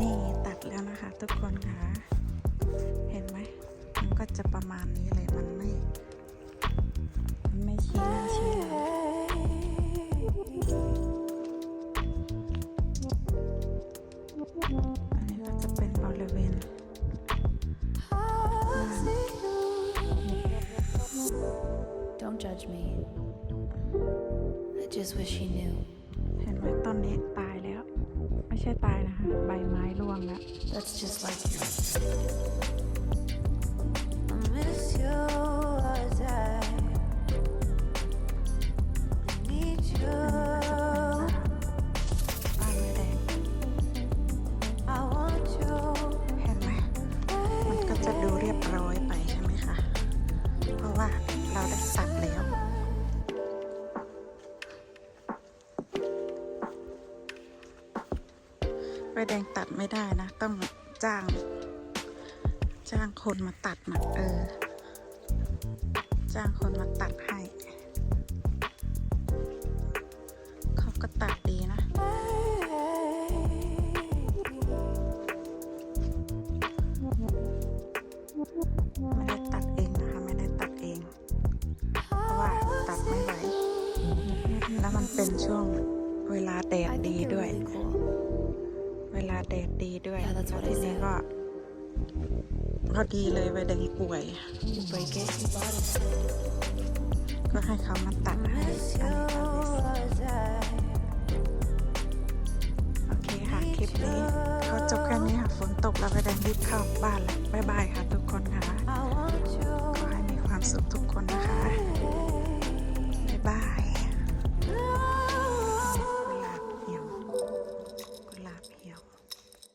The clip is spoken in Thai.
นี่ตัดแล้วนะคะ ทุกคนคะเห็นไหมมันก็จะประมาณนี้เลยมันไม่ มันไม่ชี้หน้าชี้หลังอันนี้ก็จะเป็นบริเวณ Don't judge me. I just wish he knew. ช่ตายนะคะ ใบไม้ร่วงแล้ว That's just like you. I miss you as I need you. บ้านไม่แดง I want you. เห็นไหมมันก็จะดูเรียบร้อยไปใช่ไหมคะ เพราะว่าเราได้ตัด แล้ใบแดงตัดไม่ได้นะ ต้องจ้าง จ้างคนมาตัดนะเออ จ้างคนมาตัดให้ เขาก็ตัดดีนะไม่ได้ตัดเองนะคะ ไม่ได้ตัดเอง เพราะว่าตัดไม่ไหว แล้วมันเป็นช่วงเวลาแดดดีด้วย cool. าแดดดีด้วยแล้วทีนี้ก็พอดีเลยใบแดงป่วยป่วยแก้ก็ให้เขามาตัดให้โอเคค่ะ คลิปนี้เขาจบแค่นี้ค่ะ ฝนตกแล้วไปแดงรีบเข้าบ้านแล้วบายบายค่ะทุกคนค่ะ ขอให้มีความสุขทุก